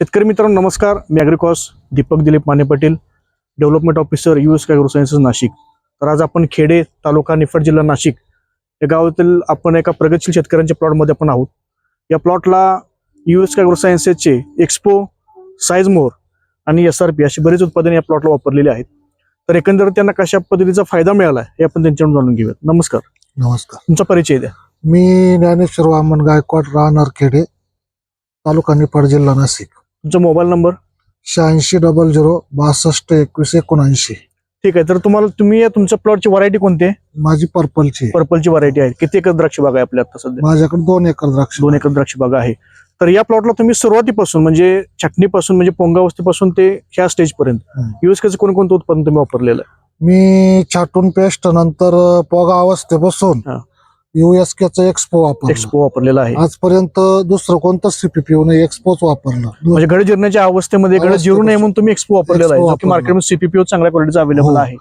शेतकरी मित्रांनो नमस्कार. मी अॅग्रिकॉस Deepak Dilip Mane Patil development officer U S कॅग्रो sciences Nashik. तर आज आपण खेडे तालुका निफाड जिल्हा नाशिक या गावातील आपण एका प्रगतशील शेतकऱ्यांच्या प्लॉटमध्ये आपण आहोत. या प्लॉटला यू एस कॅग्रो सायन्सेसचे एक्सपो साईज मोर आणि एस आर पी अशी बरीच उत्पादने या प्लॉटला वापरलेली आहेत. तर एकंदरीत त्यांना कशा पद्धतीचा फायदा मिळाला हे आपण त्यांच्याकडून जाणून घेऊयात. नमस्कार. नमस्कार. तुमचा परिचय द्या. मी ज्ञानेश्वर वामन गायकवाड राहणार खेडे तालुका निफाड जिल्हा नाशिक. तुमचा मोबाईल नंबर? शहाऐंशी डबल झिरो बासष्ट एकवीस एकोणऐंशी. ठीक आहे तर तुम्हाला तुम्ही या तुमच्या प्लॉटची व्हरायटी कोणती आहे? माझी पर्पलची. पर्पलची व्हरायटी आहे. किती एकर द्राक्ष बाग आहे आपल्या आता सध्या? माझ्याकडे दोन एकर द्राक्ष दोन एकर द्राक्ष बाग आहे. तर या प्लॉटला तुम्ही सुरुवातीपासून म्हणजे छटणीपासून म्हणजे पोंगावस्थेपासून ते ह्या स्टेज पर्यंत. युएसकेचं कोणकोणतं उत्पादन तुम्ही वापरलेलं आहे? मी छाटून पेस्ट नंतर पोगा अवस्थेपासून. युएसकेचं एक्सपो वापरलं. एक्सपो वापरलेला आहे. आजपर्यंत दुसरं कोणतं सीपीपी नाही एक्सपोच वापरलं. म्हणजे घड जिरण्याच्या अवस्थेमध्ये घड जिरू नये म्हणून तुम्ही एक्सपो वापरलेला आहे. की. मार्केटमध्ये सीपीपीओ चांगल्या क्वालिटीचा अवेलेबल हो. आहे.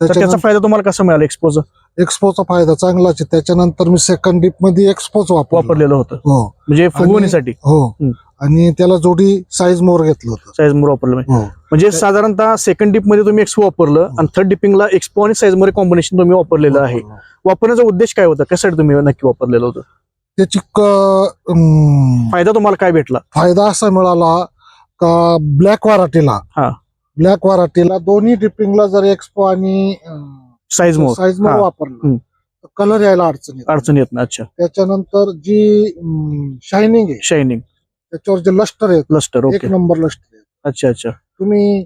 तर त्याचा फायदा तुम्हाला कसा मिळाला एक्सपोचा एक्सपोचा फायदा चांगलाच आहे. त्याच्यानंतर मी सेकंड डीपमध्ये एक्सपोच वापरलं. वापरलेलं होतं. हो. म्हणजे फुगवणीसाठी. हो. आणि त्याला जोडी साईज मोर घेतलं होतं. साईज मोर वापरलं म्हणजे. हो. म्हणजे साधारणतः सेकंड डिपमध्ये तुम्ही एक्सपो वापरलं आणि थर्ड डिपिंगला एक्सपो आणि साईजमध्ये कॉम्बिनेशन तुम्ही वापरलेलं आहे. वापरण्याचा उद्देश काय होता? कशासाठी तुम्ही नक्की वापरलेलं होतं? त्याची क- अं, फायदा तुम्हाला काय भेटला? फायदा असा मिळाला का ब्लॅक वराटीला हा. ब्लॅक वराटीला दोन्ही डिपिंगला जर एक्सपो आणि साईज मोर. साईज मोर हा. वापरलं हम्म. कलर यायला अडचण येत अडचण येत नाही. अच्छा. त्याच्यानंतर जी शायनिंग आहे शायनिंग त्याच्यावर जे लस्टर आहे लस्टर एक ओके नंबर लस्टर आहे अच्छा अच्छा. तुम्ही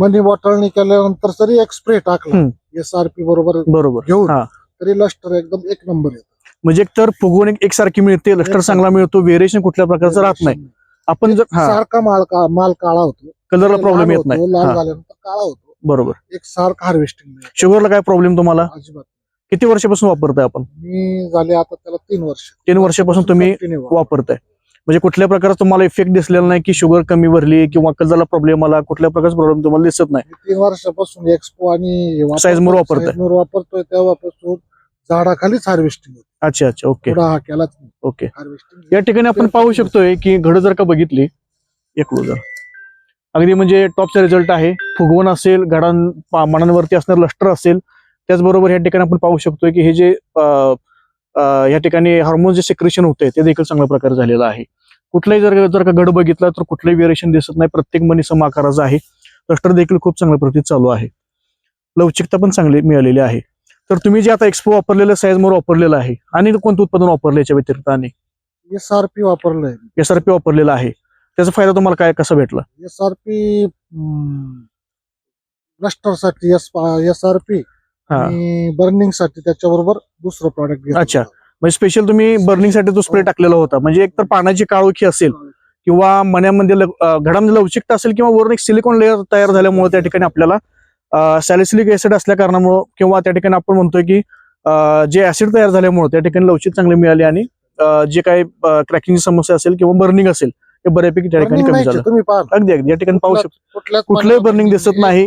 मनी बॉटलने केल्यानंतर जरी एक स्प्रे टाकला हम्म. एस आर पी बरोबर बरोबर. घेऊन हा. तरी लस्टर एकदम एक नंबर येतो. म्हणजे एकतर फुगवून एक एकसारखी मिळते लस्टर एकसारखी. चांगला मिळतो. व्हेरिएशन कुठल्या प्रकारचं राहत नाही. आपण जर हा. सारखा माल का माल काळा होतो. कलरला प्रॉब्लेम येत होतो, नाही लाल हा, झाल्यानंतर काळा होतो. बरोबर. एक सारखा हार्वेस्टिंग शुगरला काय प्रॉब्लेम तुम्हाला? अजिबात किती वर्षापासून वापरताय आपण? मी झाले आता त्याला तीन वर्ष. तीन वर्षापासून तुम्ही Continue. वापरताय. म्हणजे कुठल्या प्रकारचा तुम्हाला इफेक्ट दिसलेला नाही की शुगर कमी भरली किंवा कलरला प्रॉब्लेम आला कुठल्या प्रकारचा प्रॉब्लेम तुम्हाला दिसत नाही? तीन वर्षापासून एक्सपो आणि हे वापरतोय, Size मोर वापरताय. तेव्हापासून झाडाखालीच हार्वेस्टिंग अच्छा अच्छा ओके थोडा हा केलाच नाही. ओके हार्वेस्टिंग या ठिकाणी आपण पाहू शकतोय की घड जर का बघितली एक जर. अगदी म्हणजे टॉपचा रिझल्ट आहे. फुगवण असेल घडां मणांवरती असणार लष्टर असेल त्याचबरोबर या ठिकाणी आपण पाहू शकतोय की हे जे या ठिकाणी हार्मोन जे सिक्रेशन होते ते देखील चांगल्या प्रकारे झालेलं आहे. कुठलाही जर जर का घड बघितला तर कुठलंही व्हेरिएशन दिसत नाही. प्रत्येक मनी सम आकाराचा आहे. लष्टर देखील खूप चांगल्या प्रतीत चालू आहे. लवचिकता पण चांगली मिळालेली आहे. तर तुम्ही जे आता एक्सपो वापरलेलं साईज मोर वापरलेलं आहे आणि कोणतं उत्पादन वापरलं याच्या व्यतिरिक्त आणि एस आर पी वापरलंय. एस आर पी वापरलेला आहे. त्याचा फायदा तुम्हाला काय कसा भेटला? एस आर पी लस्टरसाठी एस आर पी आणि बर्निंगसाठी त्याच्याबरोबर दुसरं प्रॉडक्ट अच्छा. म्हणजे स्पेशल तुम्ही बर्निंगसाठी तो स्प्रे हो. टाकलेला होता म्हणजे एकतर पाण्याची काळोखी असेल किंवा मण्यामध्ये घडामध्ये लवचिकता असेल किंवा वरून एक सिलिकॉन लेअर तयार झाल्यामुळे त्या ठिकाणी आपल्याला सॅलिसिलिक ऍसिड असल्या कारणामुळे किंवा त्या ठिकाणी आपण म्हणतोय की जे ऍसिड तयार झाल्यामुळे त्या ठिकाणी लवचिक चांगली मिळाली आणि जे काही क्रॅकिंगची समस्या असेल किंवा बर्निंग असेल ते बऱ्यापैकी त्या ठिकाणी कमी झालं. तुम्ही पहा अगदी अगदी. या ठिकाणी पाहू शकतो. कुठलंही मणी- burning दिसत नाही.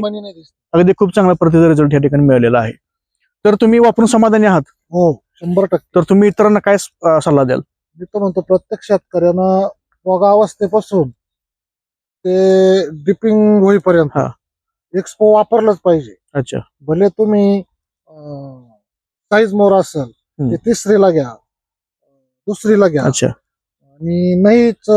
अगदी खूप चांगल्या प्रतीचा रिझल्ट या ठिकाणी मिळालेला आहे. तर तुम्ही वापरून समाधानी आहात? हो शंभर टक्के. तर तुम्ही इतरांना काय सल्ला द्याल? मी तर म्हणतो प्रत्येक शेतकऱ्यानं पोगा अवस्थेपासून ते डिपिंग होईपर्यंत हा. एक्सपो वापरलंच पाहिजे. अच्छा. भले तुम्ही साईज मोर असेल तिसरीला घ्या दुसरीला घ्या. अच्छा. आणि नाहीच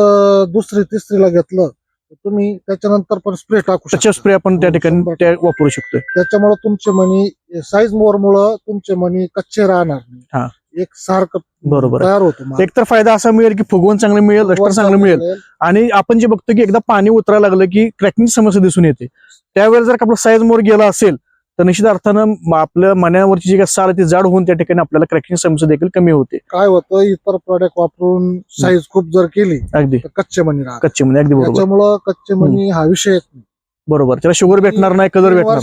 दुसरी तिसरीला घेतलं तर तुम्ही त्याच्यानंतर पण स्प्रे टाकू त्याच्या शकता स्प्रे आपण त्या हो, ठिकाणी त्या वापरू शकतोय. त्याच्यामुळे तुमचे मनी साईज मोर मुळे तुमचे मनी कच्चे राहणार हा. नाही एक सारखं बरोबर. तयार होतो माल. एक तर फायदा असा मिळेल की फुगवून चांगलं मिळेल लष्कर चांगलं मिळेल. आणि आपण जे बघतो की एकदा पाणी उतरायला लागलं की क्रॅकिंग समस्या दिसून येते. त्यावेळेस जर का आपला साईज मोर गेला असेल तर निश्चित अर्थानं आपल्या मण्यावरची जी काही साल ती जाड होऊन त्या ठिकाणी आपल्याला क्रॅकिंग समस्या देखील कमी होते. काय होतं इतर प्रॉडक्ट वापरून साईज खूप जर केली अगदी. तर कच्चे मनी राहतात. कच्चे म्हणजे अगदी बरोबर. त्याच्यामुळं कच्चे मनी हा विषय येत नाही. बरोबर. त्याला शुगर भेटणार नाही कलर तीन भेटणार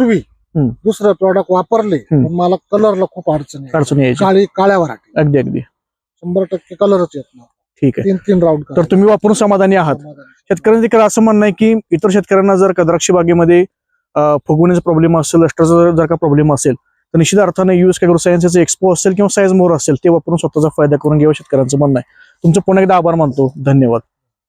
नाही. हम्म. दुसरं प्रॉडक्ट वापरले हम्म. पण मला कलरला खूप अडचण आहे अडचणी यायची. काळी काळ्या वराठी अगदी अगदी. शंभर टक्के कलरच येत नाही. ठीक आहे. तीन तीन राऊंड तर तुम्ही वापरून समाधानी आहात. शेतकऱ्यांचं देखील असं म्हणणं आहे की इतर शेतकऱ्यांना जर का द्राक्ष बागेमध्ये फुगवण्याचा प्रॉब्लेम असेल लष्टरचा जर- का प्रॉब्लेम असेल तर निश्चित अर्थाने यूएस कॅग्रो सायन्सचे एक्सपो असेल किंवा साईज मोर असेल ते वापरून स्वतःचा फायदा करून घ्यावा शेतकऱ्यांचं म्हणणं आहे. तुमचं पुन्हा एकदा आभार मानतो. धन्यवाद.